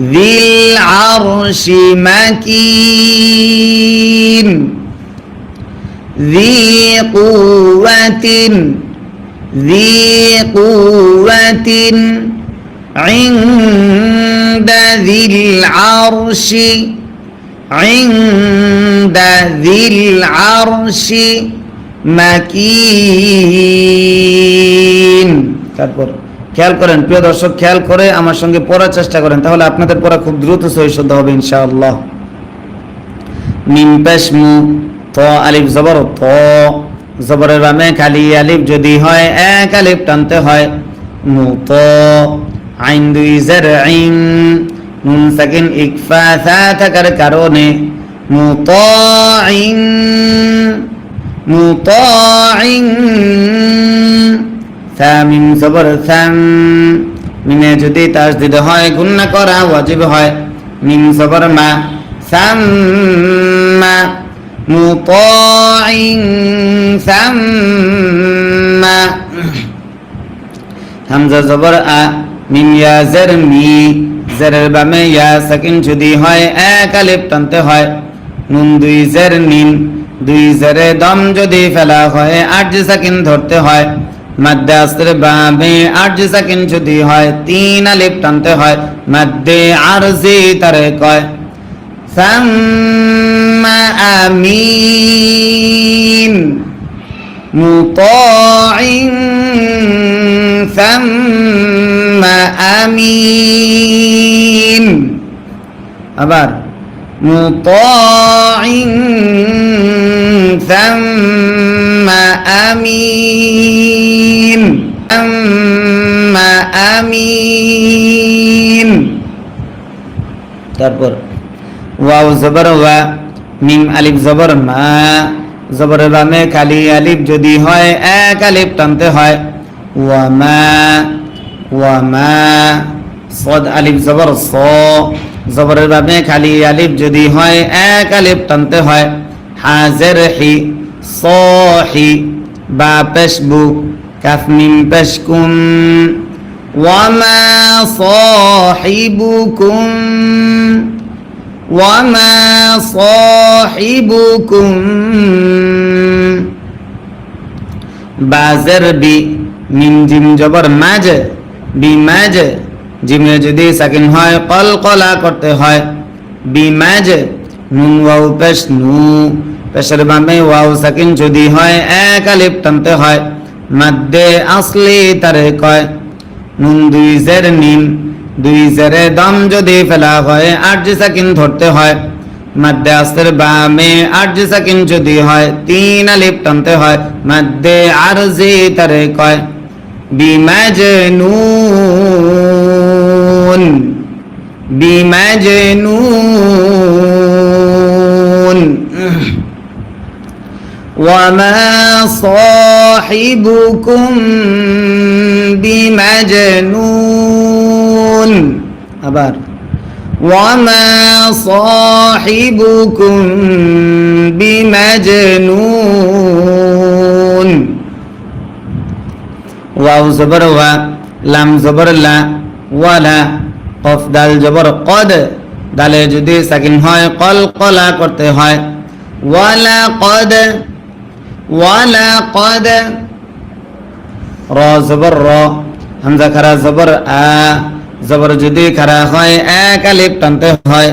ذي العرش مكين. ذي قوة ذي قوة عند ذي العرش عند ذي العرش مكين. تذكر খেয়াল করেন, প্রিয় দর্শক, খেয়াল করে আমার সঙ্গে পড়ার চেষ্টা করেন, তাহলে আপনাদের পড়া খুব দ্রুত সহিষ্ঠ হবে, ইনশাআল্লাহ। মিম পেশমু ত আলিফ জবর, ত জবরের বামে খালি আলিফ যদি হয়, এক আলিফ টানতে হয়। মু ত, আইন দুই জের আইন, নুন সাকিন ইকফা সা থাকার কারণে। নু ত আইন, নু ত আইন মিম জবর সাম। মিমে যদি তাসদিদ হয়, গুন্না করা ওয়াজিব হয়। মিম জবর মা সাম্মা। মুতাইন সাম্মা। হামজা জবর আ মিম ইয়া জের মি। জেরের বামে ইয়া সাকিন যদি হয়, এক আলিফ টানতে হয়। নুন দুই জের নিন দুই জেরে দম যদি ফেলা হয়, আট সাকিন ধরতে হয়। মাদ্দে আসরে বামে আট সাকিন যদি হয়, তিন আলিফ টানতে হয়, মাদ্দে আরজি তারে কয়, সাম্মা আমিন, মুতাইন, সাম্মা আমিন। আবার مطاع ثم أمين ثم أمين তারপর ওয়াও জবর ওয়া মিম আলিফ জবর মা জবর বামে খালি আলিফ যদি হয় এক আলিফ টানতে হয় ওয়া মা ওয়া মা সদ আলিফ জবর স জবরের বাবে খালি আলিফ যদি হয়, এক আলিফ টানতে হয়। হাজের হি সহি বা পেশবু কাফমিম পেশকুম ওয়ামা সহিবুকুম ওয়ামা সহিবুকুম বাজের বি নিমজিম জবর মাজ বি মাজ জিমে যদি সাকিন হয় কল কলা করতে হয়। বি মাঝ নুন ওয়াও পেশ নু। পেশের বামে ওয়াও সাকিন যদি হয়, এক আলিফ টানতে হয়। মাদ্দে আসলি তারে কয়, নুন দুই জের নিন দুই জেরে দম যদি ফেলা হয় আট জি সাকিন ধরতে হয়। মাদ্দে আসের বামে আট জি সাকিন যদি হয়, তিন আলিফ টানতে হয়। মাদ্দে আরজি তারে কয় বিমাজনুন بمجنون وما صاحبكم بمجنون أبار. وما صاحبكم بمجنون. واو زبر و لام زبر لا ولا কফ দাল জবর কদ, দালে যদি সাকিন হয়, কল কলা করতে হয়। ওয়ালা কদ ওয়ালা কদ, র জবর র, হামজা খারা জবর আ, জবর যদি খারা হয়, এক আলিফ টানতে হয়।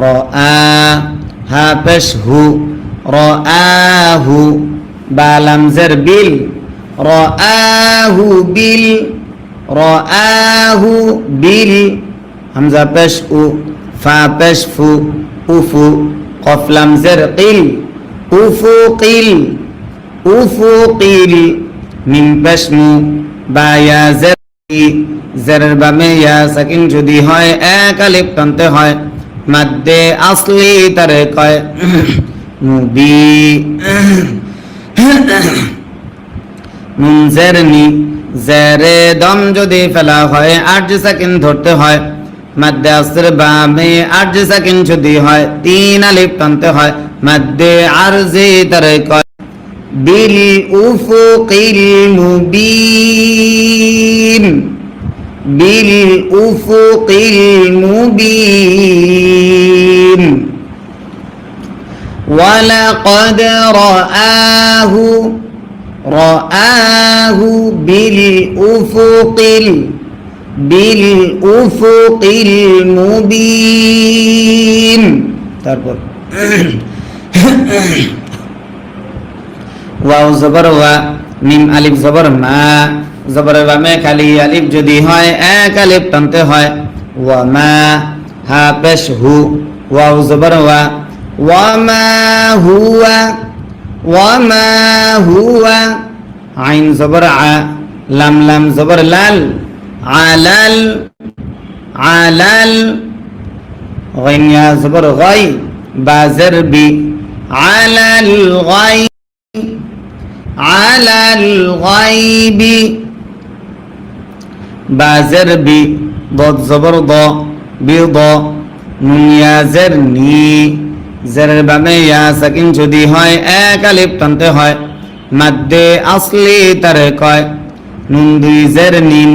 র আ, হা পেশ হু, র আ হু, বা লামজের বিল। র আহু বিল, র আহু বিল হামজা পেশ উ, ফা পেশ ফু উফু কফলাম লামজের কিল উফু কিল উফুকিল মিম পেশমু বা ইয়া জের জেরের বামে ইয়া সাকিন যদি হয়, এক আলিফ টানতে হয়, মাদ্দে আসলি তারে কয় মুবি নুন জের নি, জেরে দম যদি ফেলা হয়, আট সেকেন্ড ধরতে হয় মাদ্দে আসর বামে আট সেকেন্ড যদি হয় তিন আলিফ টানতে হয় মাদ্দে আরজি তারে কয় বিল উফুকিল মুবিন بالأفق المبين ولقد رآه رآه بالأفق ال- بالأفق المبين তারপর ওয়াও জবর ওয়া মিম আলিফ জবর মা জবর বামে খালি আলিফ যদি হয় এক আলিফ টানতে হয় ওয়া মা হা পেশ হু ওয়াও জবর ওয়া ওয়া মা হুয়া ওয়া মা হুয়া আইন জবর আ লাম লাম জবর লাল আলাল আলাল গইনিয়া জবর গই, বাজের বি, আলাল গাই, আলাল গাইবি বাজার বি দত জবর দ, বি দ, নুনিয়াজের নি, জেরের বামে ইয়া সাকিন যদি হয়, এক আলিফ টানতে হয়, মাদ্দে আসলি তারে কয়, নুন দুই জের নিন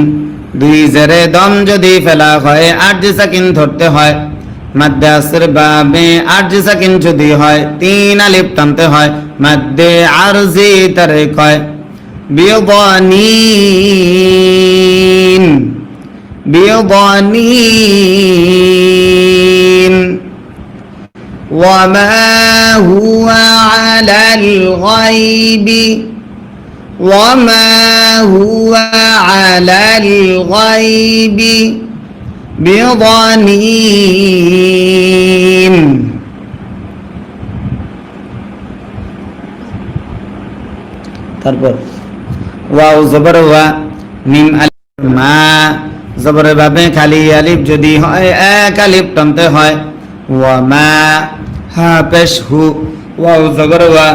দুই জেরে দম যদি ফেলা হয় আট যে সাকিন ধরতে হয় মাদ্দে আসর বামে আট যে সাকিন যদি হয় তিন আলিফ টানতে হয় মাদ্দে আরজি তারে কয় বিয়দানিন بضنين وما هو على الغيب وما هو على الغيب بضنين তারপর ওয়াও জবর ওয়া মিম আলিফ মা জবরের ভাবে খালি আলিফ যদি হয় এক আলিফ টানতে হয় ওয়া মা হা পেশ হু ওয়াও জবর ওয়া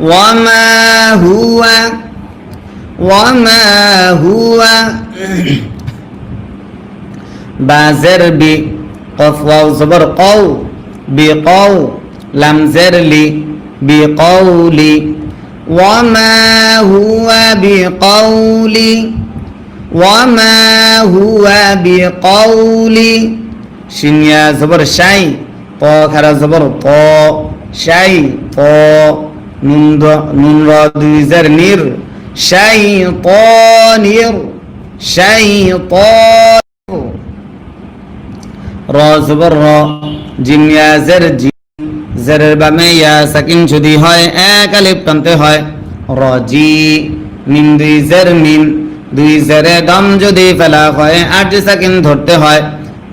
وما هو وما هو بازر بي قف واو زبر قو بقو لم زر لي بقولي وما هو بقولي وما هو بقولي شين يا زبر شاي قو خرا زبر قو شاي قو নুন র দুই জের নির, শাইতানির শাইতান র জবর র জিম ইয়া জের জি জেরের বামে ইয়া সাকিন যদি হয়, এক আলিফ হয়। রজি মিন দুই জের মিন, দুই জেরে দম যদি ফেলা হয় যে সাকিন ধরতে হয়।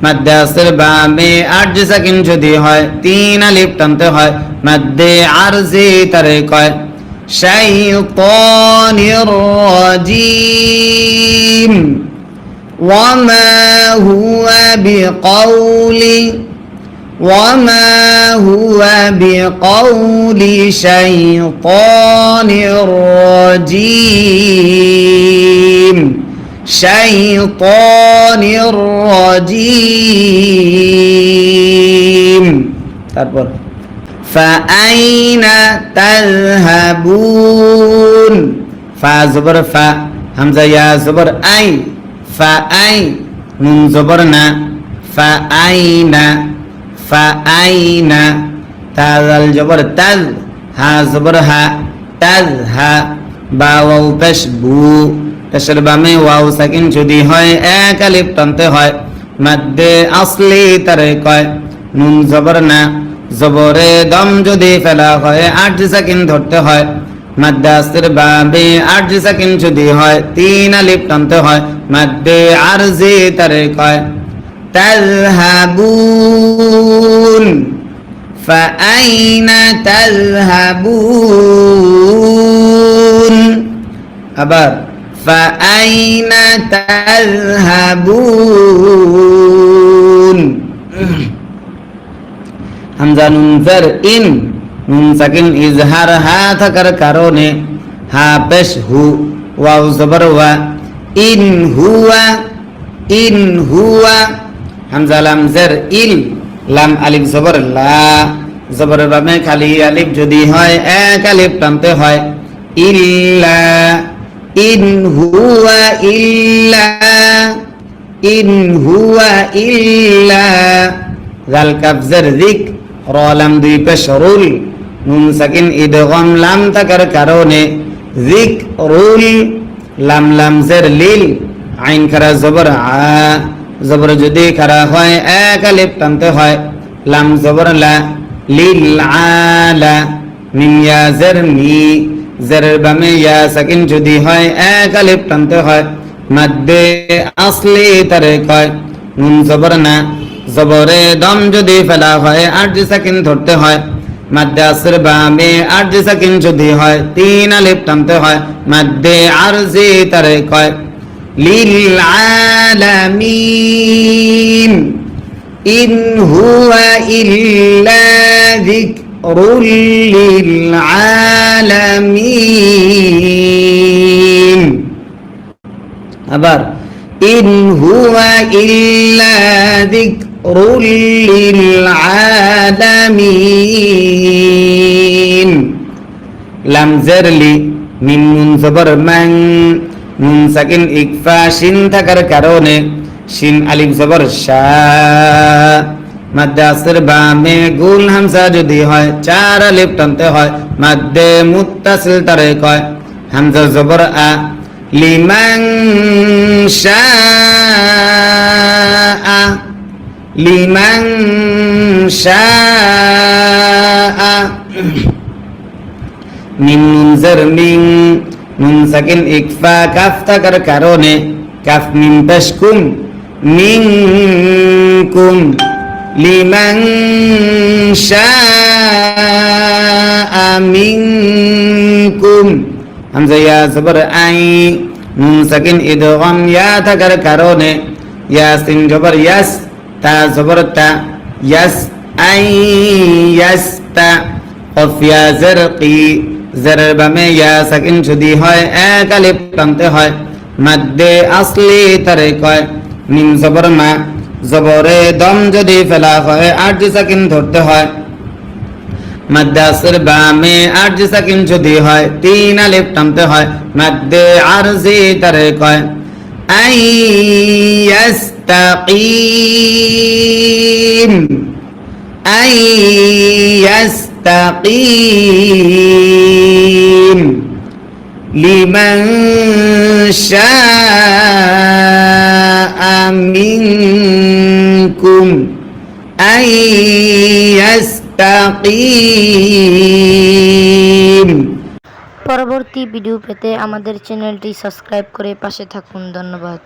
মাদ্দাসের বামে আট যে সাকিন যদি হয়, তিন আলিফ টানতে হয়, মাদ্দে আর জি তারে কয়, শাইতানির রাজিম। ওয়ামা হুয়া বিকাউলি, ওয়ামা হুয়া বিকাউলি শাইতানির রাজিম। শাইতানির রাজিম। তারপর, ফাআইনা তাযহাবুন। ফা জবর ফা, হামজা ইয়া জবর আই, ফাআই, নুন জবর না, ফাআইনা ফাআইনা, তাজাল জবর তাজ, হা জবর হা, তাজ হা বা ওয়াল তাশবু। পেশের বামে ওয়াও সাকিন যদি হয় এক আলিফ টানতে হয় মাদ্দে আসলি তারে কয় নুন জবর না জবরে দম যদি ফেলা হয় আট সাকিন ধরতে হয় মাদ্দে আসর বাবে আট সাকিন যদি হয় তিন আলিফ টানতে হয় মাদ্দে আরজি তারে কয় تذهبون فأين تذهبون আবার فأين تذهبون হামজা নুন ফের ইন নুন সাকিন ইজহার হা থাকার কারণে হা পেশ হু ওয়াও জবর ওয়া ইন হুয়া ইন হুয়া হামজা লাম জের ইল লাম আলিফ জবর লা জবর বামে খালি আলিফ যদি হয় এক আলিফ টানতে হয় ইল্লা ইন হুয়া ইল্লা, ইন হুয়া ইল্লা। জাল কাবজার রিক র লাম দুই পেশ রুল, নুন সাকিন ইদগম লাম থাকার কারণে রিক রুল, লাম লাম জের লিল, আইন খারা জবর আ, জবর যদি খারা হয়, এক আলিফ টানতে হয়। লাম জবর লা, লিল আলা মিম ইয়া জের মি। জেরের বামে ইয়া সাকিন যদি হয়, এক আলিফ টানতে হয়। মাদ্দে আসলি তারে কয়, নুন জবর না। জবরে দম যদি ফেলা হয়, আট সাকিন ধরতে হয়। মাদ্দে আসর বামে আট সাকিন যদি হয়, তিন আলিফ টানতে হয়। মাদ্দে আরজি তারে কয়, লিল আলামিন, ইন হুয়া ইল্লা আলামিন। আবার, ইন হুয়া ইল্লা যিকরুল লিল আলামিন লাম জারলি মিম নুন জবর নুন সাকিন ইকফা, শিন থাকার কারণে শিন আলিফ জবর শা মাদ্দে আসর বামে গুল হামসা যদি হয়, চার আলিফ টানতে হয়, মাদ্দে মুত্তাসিল তারে কয় হামজা জবর আ। লিমান শাআ। লিমান শাআ। মিন নুনজার মিন নুন সাকিন ইকফা, কাফ থাকার কারণে, কাফ মিন তাশকুম মিনকুম। লিমান মিনকুম। হামজা ইয়া জবর আই নুন সাকিন ইদগাম, ইয়া থাকার কারণে ইয়াসিন জবর ইয়াস, তা জবর তা ইয়াস, আই ইয়াস্তা কফিয়া জারকি জারের বামে ইয়া হয়, এক আলিফ টানতে হয়। মাদ্দে আসলি তারে কয়, মিম জবর মা জবরে দম যদি ফেলা হয়, আরজি সাকিন ধরতে হয়। মাদ্রাসের বামে আরজি সাকিন যদি হয়, তিন আলিফ টানতে হয়। মাদ্দে আরজি তারে কয়, আই ইয়াস্তাকিম আই ইয়াস্তাকিম লিমান শাআ মিন يستقيم পরবর্তী ভিডিও পেতে আমাদের চ্যানেলটি সাবস্ক্রাইব করে পাশে থাকুন ধন্যবাদ